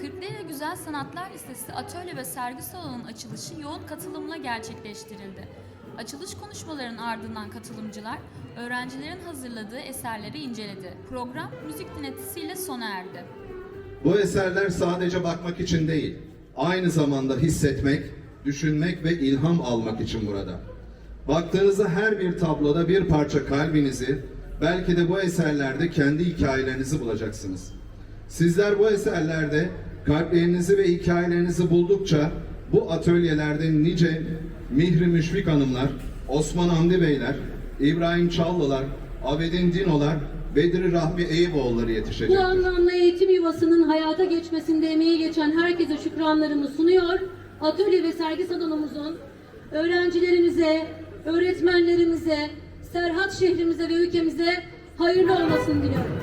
Kırklareli Güzel Sanatlar Lisesi atölye ve sergi salonunun açılışı yoğun katılımla gerçekleştirildi. Açılış konuşmalarının ardından katılımcılar öğrencilerin hazırladığı eserleri inceledi. Program müzik dinletisiyle sona erdi. Bu eserler sadece bakmak için değil, aynı zamanda hissetmek, düşünmek ve ilham almak için burada. Baktığınızda her bir tabloda bir parça kalbinizi, belki de bu eserlerde kendi hikayelerinizi bulacaksınız. Sizler bu eserlerde kalplerinizi ve hikayelerinizi buldukça bu atölyelerde nice Mihri Müşfik Hanımlar, Osman Hamdi Beyler, İbrahim Çallılar, Abedin Dinolar, Bedri Rahmi Eyüboğulları Bu yetişecektir. anlamda eğitim yuvasının hayata geçmesinde emeği geçen herkese şükranlarımı sunuyor. Atölye ve sergi salonumuzun öğrencilerimize, öğretmenlerimize, Serhat şehrimize ve ülkemize hayırlı olmasını diliyorum.